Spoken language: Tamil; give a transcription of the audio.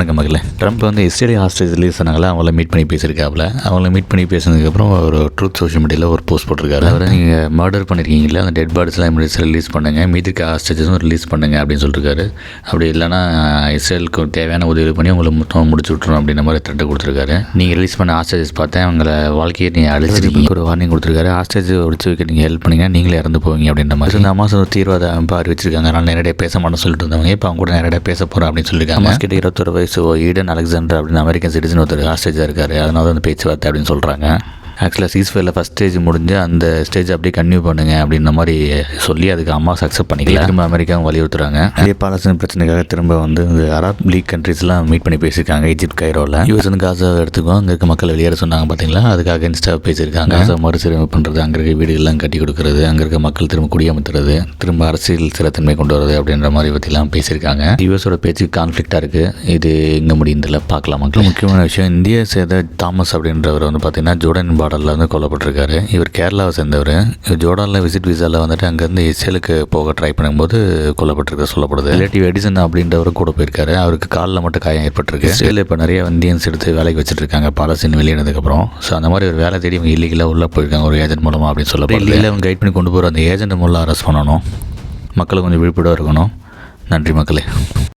வணக்கம் மகளே. ட்ரம்ப் வந்து இஸ்ரேலி ஹாஸ்டேஜ் ரிலீஸ் பண்ணாங்களா அவங்கள மீட் பண்ணி பேசியிருக்காப்புல. அவங்கள மீட் பண்ணி பேசினதுக்கப்புறம் ஒரு ட்ரூத் சோஷியல் மீடியாவில் ஒரு போஸ்ட் போட்டிருக்காரு. அவரை நீங்கள் மர்டர் பண்ணியிருக்கீங்களா அந்த டெட் பாடிஸ்லாம் எமர்ஜென்சி ரிலீஸ் பண்ணுங்கள் மீதி இருக்க ஹாஸ்டேஜஸும் ரிலீஸ் பண்ணுங்க அப்படின்னு சொல்லியிருக்காரு அப்படி இல்லைனா இஸ்ரேலுக்கு தேவையான உதவி பண்ணி உங்களை மொத்தம் முடிச்சு விட்ருவோம் அப்படின்ற மாதிரி த்ரெட்டை கொடுத்துருக்காரு. நீங்கள் ரிலீஸ் பண்ண ஹாஸ்டேஜஸ் பார்த்தேன் அவங்கள வாழ்க்கையை நீங்கள் அழிச்சிருக்கீங்க. ஒரு வார்னிங் கொடுத்துருக்காரு. ஹாஸ்டேஜ் ஒழிச்சு வைக்க நீங்கள் ஹெல்ப் பண்ணீங்கன்னா நீங்களே இறந்து போவீங்க அப்படின்ற மாதிரி. இந்த அம்மா தீர்வாத அமைப்பு அறிவிச்சிருக்காங்க அதனால் நேரடியாக பேச மாட்டேன்னு சொல்லிட்டு இருந்தவங்க இப்போ அவங்க கூட நேரடியாக பேச போகிறோம் அப்படின்னு சொல்லியிருக்காங்க கிட்ட இருபத்தொரு வயசு ஈடன் அலெக்சாண்டர் அப்படின்னு அமெரிக்கன் சிட்டிசன் ஒருத்தர் ஹாஸ்டேஜாக இருக்கார். அதனால தான் அந்த பேச்சுவார்த்தை அப்படின்னு சொல்கிறாங்க ஆக்சுவலாக சீஸ்ஃபயரில் ஃபஸ்ட் ஸ்டேஜ் முடிஞ்சு அந்த ஸ்டேஜ் அப்படியே கன்டினியூ பண்ணுங்க அப்படின்ற மாதிரி சொல்லி அதுக்கு அம்மா அக்செப்ட் பண்ணிக்கல. திரும்ப அமெரிக்காவும் வலியுறுத்துறாங்க. அதே பாலஸ்தீன் பிரச்சனைக்காக திரும்ப வந்து இந்த அரப் லீக் கண்ட்ரீஸ்லாம் மீட் பண்ணி பேசியிருக்காங்க. ஈஜிப்ட் கைரோவில் யூஎஸ் வந்து காசா எடுத்துக்கோ அங்கே இருக்க மக்கள் வெளியேற சொன்னாங்க பார்த்தீங்களா அதுக்காக இன்ஸ்டா பேசியிருக்காங்க. காசா மறுசீரமைப்பு பண்ணுறது அங்கே இருக்க வீடுகள்லாம் கட்டி கொடுக்கறது அங்கே இருக்க மக்கள் திரும்ப குடியமர்த்துறது திரும்ப அரசியல் ஸ்திரத்தன்மை கொண்டு வரது அப்படின்ற மாதிரி பற்றிலாம் பேசியிருக்காங்க. யூஎஸோட பேச்சு கான்ஃப்ளிக்டாக இருக்குது இது இங்கே முடிந்ததில் பார்க்கலாம் மக்கள் முக்கியமான விஷயம் இந்திய சேர்ந்த தாமஸ் அப்படின்றவர் வந்து பார்த்தீங்கன்னா ஜோர்டன் பார்டரில் வந்து கொல்லப்பட்டிருக்காரு. இவர் கேரளாவை சேர்ந்தவர். இவர் ஜோர்டானில் விசிட் விசாவில் வந்துட்டு அங்கேருந்து இஸ்ரேலுக்கு போக ட்ரை பண்ணும்போது கொல்லப்பட்டிருக்க சொல்லப்படுது. ரிலேட்டிவ் எடிசன் அப்படின்றவர் கூட போயிருக்காரு. அவருக்கு காலில் மட்டும் காயம் ஏற்பட்டிருக்கு. இஸ்ரேல் இப்போ நிறைய இந்தியன்ஸ் எடுத்து வேலைக்கு வச்சுட்டு இருக்காங்க பாலஸ்தீன் வெளியினதுக்கப்புறம் ஸோ அந்த மாதிரி ஒரு வேலை தேடி இவங்க இல்லீகலாக உள்ளே போயிருக்காங்க. ஒரு ஏஜென்ட் மூலமாக அப்படின்னு சொல்லப்படுது. இல்லை அவங்க கைட் பண்ணி கொண்டு போகிற அந்த ஏஜென்ட் மூலம் அரெஸ்ட் பண்ணணும். மக்களை கொஞ்சம் விழிப்புடாக இருக்கணும். நன்றி மக்களே.